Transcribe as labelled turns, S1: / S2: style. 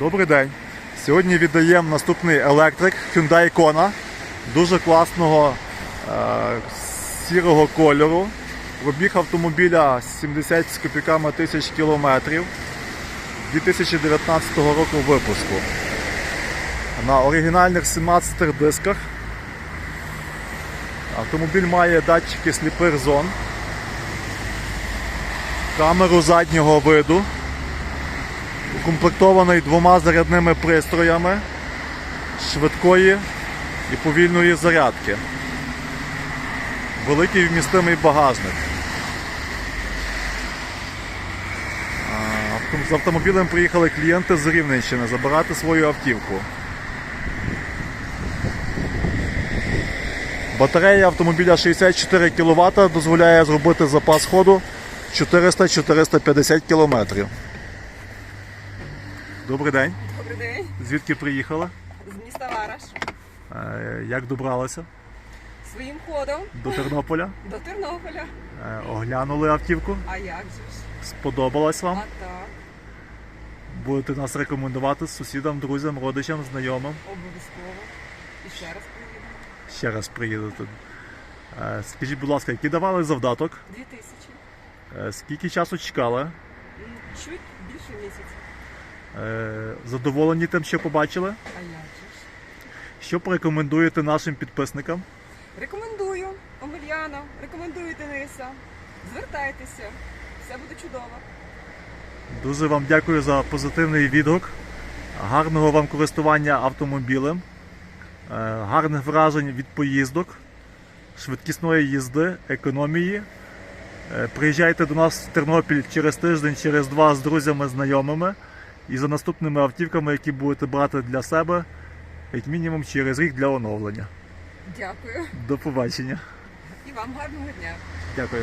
S1: Добрий день. Сьогодні віддаємо наступний електрик Hyundai Kona. Дуже класного е, сірого кольору. Пробіг автомобіля 70 з копійками тисяч кілометрів 2019 року випуску. На оригінальних 17 дисках. Автомобіль має датчики сліпих зон, камеру заднього виду укомплектований двома зарядними пристроями швидкої і повільної зарядки. Великий вмістимий багажник. З автомобілем приїхали клієнти з Рівненщини забирати свою автівку. Батарея автомобіля 64 кВт дозволяє зробити запас ходу 400-450 км. Добрий день.
S2: Добрий день,
S1: Звідки приїхали?
S2: з міста Вараш.
S1: Е, Як добралися
S2: Своїм ходом
S1: до Тернополя?
S2: до Тернополя.
S1: Е, Оглянули автівку?
S2: А як же ж?
S1: Сподобалась
S2: А
S1: вам?
S2: так,
S1: Будете нас рекомендувати сусідам, друзям, родичам, знайомим?
S2: обов'язково. І ще раз приїду.
S1: Ще раз приїдете. Е, Скажіть, будь ласка, який давали завдаток?
S2: Дві тисячі.
S1: Е, Скільки часу чекали?
S2: Чуть більше місяця.
S1: Е, Задоволені тим, що побачили?
S2: А як же ж?
S1: Що порекомендуєте нашим підписникам?
S2: Рекомендую Омельяна, рекомендую Дениса. Звертайтеся, все буде чудово.
S1: Дуже вам дякую за позитивний відгук. Гарного вам користування автомобілем, е, гарних вражень від поїздок, швидкісної їзди, економії. Е, Приїжджайте до нас в Тернопіль через тиждень, через два з друзями, знайомими і за наступними автівками, які будете брати для себе, як мінімум через рік для оновлення.
S2: Дякую.
S1: До побачення.
S2: І вам гарного дня.
S1: Дякую.